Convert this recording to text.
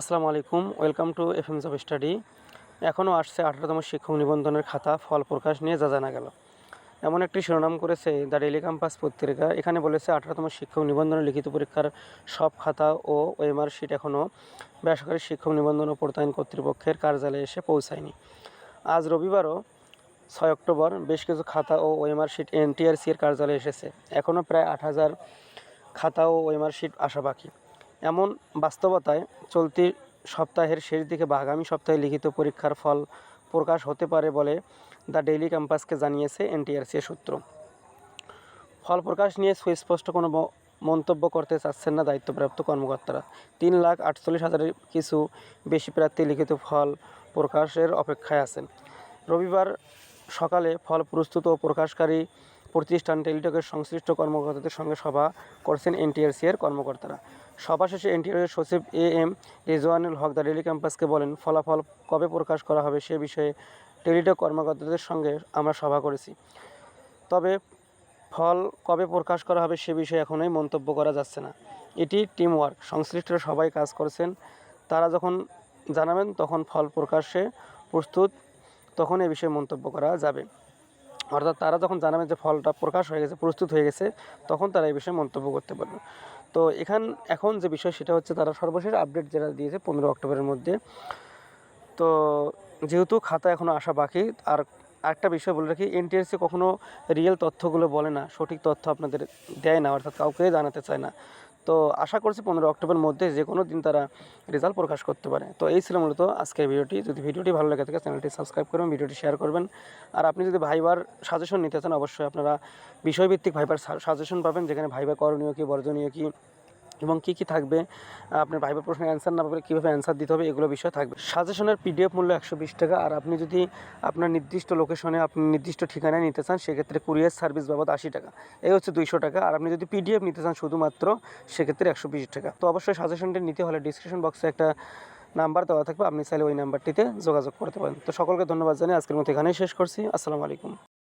আসসালামু আলাইকুম, welcome to F M job study. এখনও আসছে আঠারোতম শিক্ষক নিবন্ধনের খাতা, ফল প্রকাশ নিয়ে যা জানা গেল। এমন একটি শিরোনাম করেছে দ্য ডেলি ক্যাম্পাস পত্রিকা। এখানে বলেছে, আঠারোতম শিক্ষক নিবন্ধনের লিখিত পরীক্ষার সব খাতা ও ওএমআর শিট এখনও বেসরকারি শিক্ষক নিবন্ধন ও প্রত্যয়ন কর্তৃপক্ষের কার্যালয়ে এসে পৌঁছায়নি। আজ রবিবারও ছয় অক্টোবর বেশ কিছু খাতা ও ওএমআর শিট এনটিআরসি এর কার্যালয়ে এসেছে। এখনও প্রায় আট হাজার খাতা ও ওএমআর শিট আসা বাকি। এমন বাস্তবতায় চলতি সপ্তাহের শেষ দিকে বা আগামী সপ্তাহে লিখিত পরীক্ষার ফল প্রকাশ হতে পারে বলে দ্য ডেইলি ক্যাম্পাসকে জানিয়েছে এনটিআরসি সূত্র। ফল প্রকাশ নিয়ে সুস্পষ্ট কোনো মন্তব্য করতে চাচ্ছেন না দায়িত্বপ্রাপ্ত কর্মকর্তারা। তিন লাখ আটচল্লিশ হাজারের কিছু বেশি প্রার্থী লিখিত ফল প্রকাশের অপেক্ষায় আছেন। রবিবার সকালে ফল প্রস্তুত ও প্রকাশকারী প্রতিষ্ঠান টেলিটকের সংশ্লিষ্ট কর্মকর্তাদের সঙ্গে সভা করছেন এনটিআরসি এর কর্মকর্তারা। সভা শেষে এনটিআর সচিব A M Rezwanul Haque the daily ক্যাম্পাসকে বলেন, ফলাফল কবে প্রকাশ করা হবে সে বিষয়ে টেলিটক কর্মকর্তাদের সঙ্গে আমরা সভা করেছি। তবে ফল কবে প্রকাশ করা হবে সে বিষয়ে এখনই মন্তব্য করা যাচ্ছে না। এটি টিম ওয়ার্ক সংশ্লিষ্টরা সবাই কাজ করছেন। তারা যখন জানাবেন তখন ফল প্রকাশে প্রস্তুত, তখন এ বিষয়ে মন্তব্য করা যাবে। অর্থাৎ তারা যখন জানাবেন যে ফলটা প্রকাশ হয়ে গেছে, প্রস্তুত হয়ে গেছে, তখন তারা এই বিষয়ে মন্তব্য করতে পারবে। তো এখান, এখন যে বিষয় সেটা হচ্ছে তারা সর্বশেষ আপডেট যেটা দিয়েছে পনেরো অক্টোবরের মধ্যে। তো যেহেতু খাতা এখনও আসা বাকি, আর আরেকটা বিষয় বলে রাখি এনটিএসসি কখনও রিয়েল তথ্যগুলো বলে না, সঠিক তথ্য আপনাদের দেয় না, অর্থাৎ কাউকে জানাতে চায় না। তো আশা করছি পনেরো অক্টোবরের মধ্যে যে কোনো দিন তারা রেজাল্ট প্রকাশ করতে পারে। তো এই ছিল মূলত আজকের ভিডিওটি। যদি ভিডিওটি ভালো লেগে থাকে চ্যানেলটি সাবস্ক্রাইব করবেন, ভিডিওটি শেয়ার করবেন। আর আপনি যদি ভাইবার সাজেশন নিতে চান, অবশ্যই আপনারা বিষয়ভিত্তিক ভাইবার সাজেশন পাবেন, যেখানে ভাইবা করণীয় কী, বর্জনীয় কী এবং কী কী থাকবে, আপনার ভাইবার প্রশ্নের অ্যান্সার না পারলে কীভাবে অ্যান্সার দিতে হবে, এগুলো বিষয় থাকবে। সাজেশনের পিডিএফ মূল্য একশো বিশ টাকা, আর আপনি যদি আপনার নির্দিষ্ট লোকেশনে আপনি নির্দিষ্ট ঠিকানায় নিতে চান, সেক্ষেত্রে কুরিয়ার সার্ভিস বাবদ আশি টাকা। এই হচ্ছে দুইশো টাকা, আর আপনি যদি পিডিএফ নিতে চান শুধুমাত্র, সেক্ষেত্রে একশো বিশ টাকা। তো অবশ্যই সাজেশনটি নিতে হলে ডিসক্রিপশন বক্সে একটা নাম্বার দেওয়া থাকবে, আপনি চাইলে ওই নাম্বারটিতে যোগাযোগ করতে পারেন। তো সকলকে ধন্যবাদ জানিয়ে আজকের মতো এখানেই শেষ করছি। আসসালামু আলাইকুম।